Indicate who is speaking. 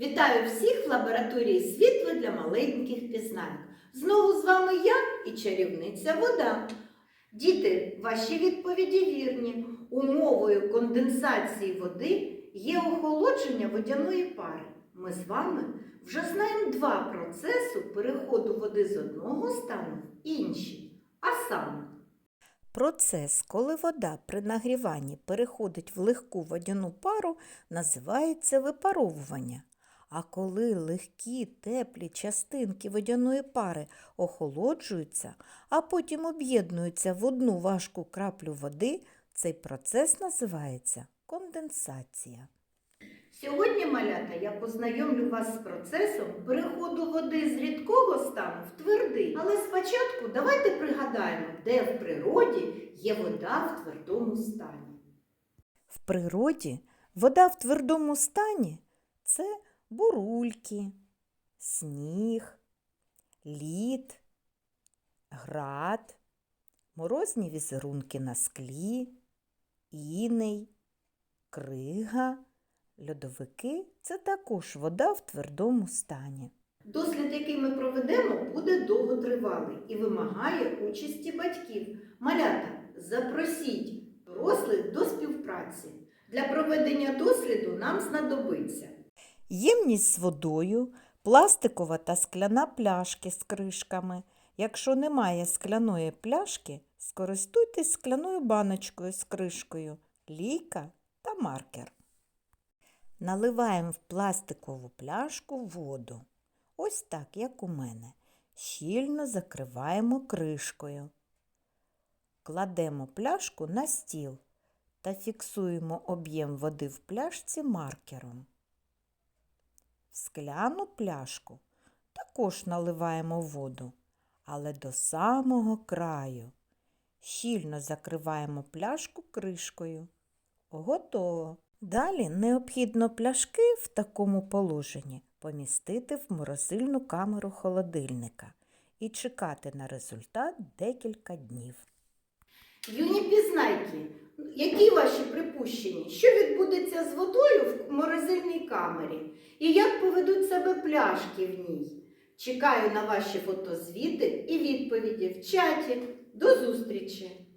Speaker 1: Вітаю всіх в лабораторії світла для маленьких пізнань. Знову з вами я і чарівниця вода. Діти, ваші відповіді вірні. Умовою конденсації води є охолодження водяної пари. Ми з вами вже знаємо два процеси переходу води з одного стану в інший. А саме,
Speaker 2: Процес, коли вода при нагріванні переходить в легку водяну пару, називається випаровування. А коли легкі теплі частинки водяної пари охолоджуються, а потім об'єднуються в одну важку краплю води, цей процес називається конденсація.
Speaker 1: Сьогодні, малята, я познайомлю вас з процесом переходу води з рідкого стану в твердий. Але спочатку давайте пригадаємо, де в природі є вода в твердому стані.
Speaker 2: В природі вода в твердому стані це бурульки, сніг, лід, град, морозні візерунки на склі, іней, крига, льодовики це також вода в твердому стані.
Speaker 1: Дослід, який ми проведемо, буде довготривалий і вимагає участі батьків. Малята, запросіть дорослих до співпраці. Для проведення досліду нам знадобиться
Speaker 2: Ємність з водою, пластикова та скляна пляшки з кришками. Якщо немає скляної пляшки, скористуйтесь скляною баночкою з кришкою, лійка та маркер. Наливаємо в пластикову пляшку воду. Ось так, як у мене. Щільно закриваємо кришкою. Кладемо пляшку на стіл та фіксуємо об'єм води в пляшці маркером. Скляну пляшку також наливаємо воду, але до самого краю. Щільно закриваємо пляшку кришкою. Готово. Далі необхідно пляшки в такому положенні помістити в морозильну камеру холодильника і чекати на результат декілька днів.
Speaker 1: Юні пізнайки, які ваші припущення? Що відбудеться з водою в морозильній камері? І як поведуть себе пляшки в ній? Чекаю на ваші фотозвіти і відповіді в чаті. До зустрічі!